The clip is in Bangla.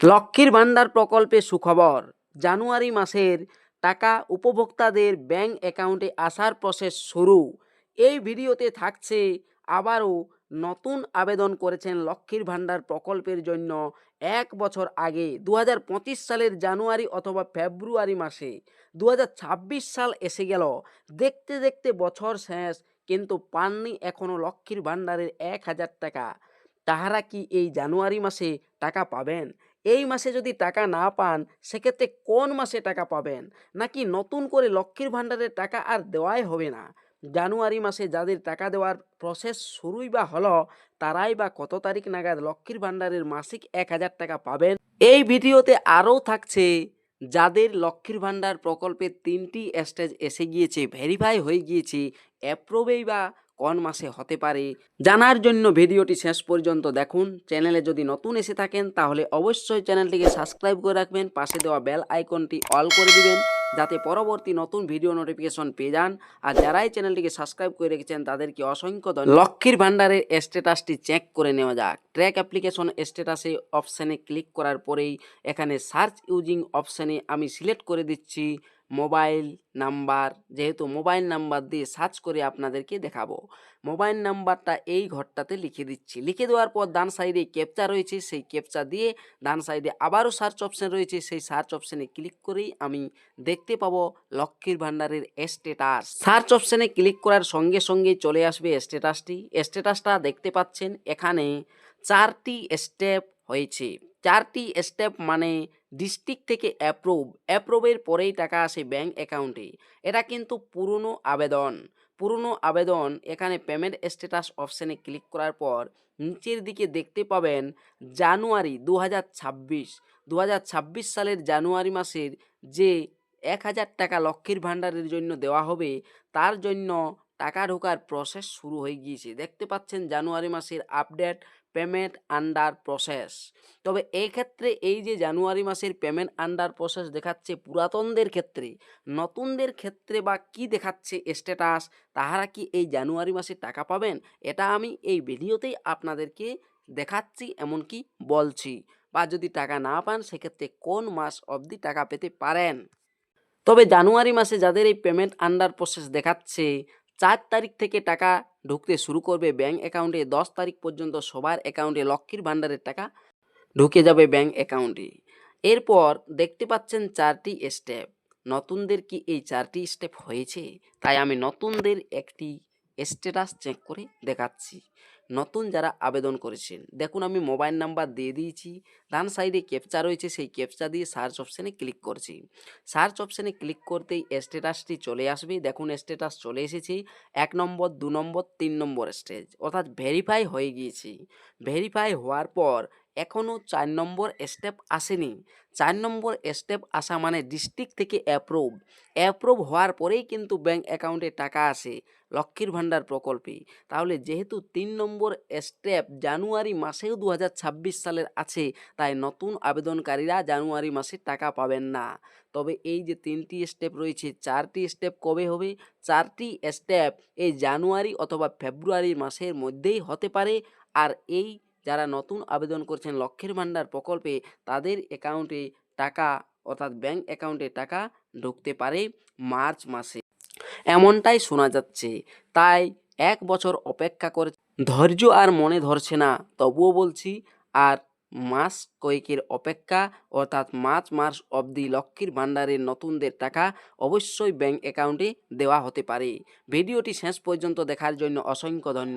লক্ষ্মীর ভাণ্ডার প্রকল্পে সুখবর। জানুয়ারি মাসের টাকা উপভোক্তাদের ব্যাংক অ্যাকাউন্টে আসার প্রসেস শুরু। এই ভিডিওতে থাকছে আবারও নতুন আবেদন করেছেন লক্ষ্মীর ভাণ্ডার প্রকল্পের জন্য এক বছর আগে দু হাজার পঁচিশ সালের জানুয়ারি অথবা ফেব্রুয়ারি মাসে। দু হাজার ছাব্বিশ সাল এসে গেল। দেখতে দেখতে বছর শেষ, কিন্তু পাননি এখনও লক্ষ্মীর ভাণ্ডারের এক হাজার টাকা। তাহারা কি এই জানুয়ারি মাসে টাকা পাবেন? এই মাসে যদি টাকা না পান, সেক্ষেত্রে কোন মাসে টাকা পাবেন? নাকি নতুন করে লক্ষ্মীর ভাণ্ডারের টাকা আর দেওয়াই হবে না? জানুয়ারি মাসে যাদের টাকা দেওয়ার প্রসেস শুরুই বা হলো, তারাই বা কত তারিখ নাগাদ লক্ষ্মীর ভাণ্ডারের মাসিক এক হাজার টাকা পাবেন? এই ভিডিওতে আরও থাকছে, যাদের লক্ষ্মীর ভাণ্ডার প্রকল্পের তিনটি স্টেজ এসে গিয়েছে ভেরিফাই হয়ে গিয়েছে অ্যাপ্রুভেই বা কোন মাসে হতে পারে? জানার জন্য ভিডিওটি শেষ পর্যন্ত দেখুন। চ্যানেলে যদি নতুন এসে থাকেন, তাহলে অবশ্যই চ্যানেলটিকে সাবস্ক্রাইব করে রাখবেন। পাশে দেওয়া বেল আইকনটি অল করে দিবেন, যাতে পরবর্তী নতুন ভিডিও নোটিফিকেশন পেয়ে যান। আর যারাই চ্যানেলটিকে সাবস্ক্রাইব করে রেখেছেন, তাদেরকে অসংখ্য ধন্যবাদ। লক্ষ্মীর ভাণ্ডারের স্ট্যাটাসটি চেক করে নেওয়া যাক। ট্র্যাক অ্যাপ্লিকেশন স্ট্যাটাসে অপশানে ক্লিক করার পরেই এখানে সার্চ ইউজিং অপশানে আমি সিলেক্ট করে দিচ্ছি। মোবাইল নাম্বার যেহেতু মোবাইল নাম্বার দিয়ে সার্চ করে আপনাদেরকে দেখাবো। মোবাইল নাম্বারটা এই ঘরটাতে লিখে দিচ্ছি। লিখে দেওয়ার পর ডান সাইডে ক্যাপচা রয়েছে, সেই ক্যাপচা দিয়ে ডান সাইডে আবারও সার্চ অপশন রয়েছে। সেই সার্চ অপশানে ক্লিক করেই আমি দেখতে পাবো লক্ষ্মীর ভাণ্ডারের স্ট্যাটাস। সার্চ অপশানে ক্লিক করার সঙ্গে সঙ্গে চলে আসবে স্ট্যাটাসটি। স্ট্যাটাসটা দেখতে পাচ্ছেন, এখানে চারটি স্টেপ হয়েছে। চারটি স্টেপ মানে ডিস্ট্রিক্ট থেকে অ্যাপ্রুভ অ্যাপ্রুভের পরেই টাকা আসে ব্যাংক অ্যাকাউন্টে এটা কিন্তু পুরনো আবেদন। পুরনো আবেদন, এখানে পেমেন্ট স্ট্যাটাস অপশানে ক্লিক করার পর নিচের দিকে দেখতে পাবেন জানুয়ারি দু হাজার ছাব্বিশ সালের জানুয়ারি মাসের যে এক হাজার টাকা লক্ষ্মীর ভাণ্ডারের জন্য দেওয়া হবে, তার জন্য টাকা ঢোকার প্রসেস শুরু হয়ে গিয়েছে। দেখতে পাচ্ছেন জানুয়ারি মাসের আপডেট পেমেন্ট আন্ডার প্রসেস তবে এই ক্ষেত্রে এই যে জানুয়ারি মাসের পেমেন্ট আন্ডার প্রসেস দেখাচ্ছে পুরাতনদের ক্ষেত্রে, নতুনদের ক্ষেত্রে বা কি দেখাচ্ছে স্ট্যাটাস তাহারা কি এই জানুয়ারি মাসে টাকা পাবেন? এটা আমি এই ভিডিওতেই আপনাদেরকে দেখাচ্ছি, এমনকি বলছি। বা যদি টাকা না পান, সেক্ষেত্রে কোন মাস অবধি টাকা পেতে পারেন? তবে জানুয়ারি মাসে যাদের এই পেমেন্ট আন্ডার প্রসেস দেখাচ্ছে চার তারিখ থেকে টাকা ঢুকতে শুরু করবে ব্যাঙ্ক অ্যাকাউন্টে, দশ তারিখ পর্যন্ত সবার অ্যাকাউন্টে লক্ষ্মীর ভাণ্ডারের টাকা ঢুকে যাবে ব্যাঙ্ক অ্যাকাউন্টে। এরপর দেখতে পাচ্ছেন চারটি স্টেপ নতুনদের কি এই চারটি স্টেপ হয়েছে? তাই আমি নতুনদের একটি স্ট্যাটাস চেক করে দেখাচ্ছি। নতুন যারা আবেদন করেছেন, দেখুন আমি মোবাইল নাম্বার দিয়ে দিয়েছি, ডান সাইডে ক্যাপচা রয়েছে, সেই ক্যাপচা দিয়ে সার্চ অপশানে ক্লিক করছি। সার্চ অপশানে ক্লিক করতেই স্ট্যাটাসটি চলে আসবে, দেখুন স্ট্যাটাস চলে এসেছে, এক নম্বর, দু নম্বর, তিন নম্বর স্টেজ অর্থাৎ ভেরিফাই হয়ে গিয়েছি। ভেরিফাই হওয়ার পর এখনও চার নম্বর স্টেপ আসেনি। চার নম্বর স্টেপ আসা মানে ডিস্ট্রিক্ট থেকে অ্যাপ্রুভ অ্যাপ্রুভ হওয়ার পরেই কিন্তু ব্যাংক অ্যাকাউন্টে টাকা আসে লক্ষ্মীর ভাণ্ডার প্রকল্পে। তাহলে যেহেতু তিন নম্বর স্টেপ জানুয়ারি মাসেও দু হাজার ছাব্বিশ সালের আছে, তাই নতুন আবেদনকারীরা জানুয়ারি মাসে টাকা পাবেন না। তবে এই যে তিনটি স্টেপ রয়েছে, চারটি স্টেপ কবে হবে? চারটি স্টেপ এই জানুয়ারি অথবা ফেব্রুয়ারি মাসের মধ্যেই হতে পারে। আর এই যারা নতুন আবেদন করছেন লক্ষ্মীর ভাণ্ডার প্রকল্পে তাদের অ্যাকাউন্টে টাকা, অর্থাৎ ব্যাংক অ্যাকাউন্টে টাকা ঢুকতে পারে মার্চ মাসে। এমনটাই শোনা যাচ্ছে। তাই এক বছর অপেক্ষা করে ধৈর্য আর মনে ধরছে না, তবুও বলছি, আর মাস কয়েকের অপেক্ষা, অর্থাৎ মার্চ মাস অবধি লক্ষ্মীর ভাণ্ডারের নতুনদের টাকা অবশ্যই ব্যাংক অ্যাকাউন্টে দেওয়া হতে পারে। ভিডিওটি শেষ পর্যন্ত দেখার জন্য অসংখ্য ধন্যবাদ।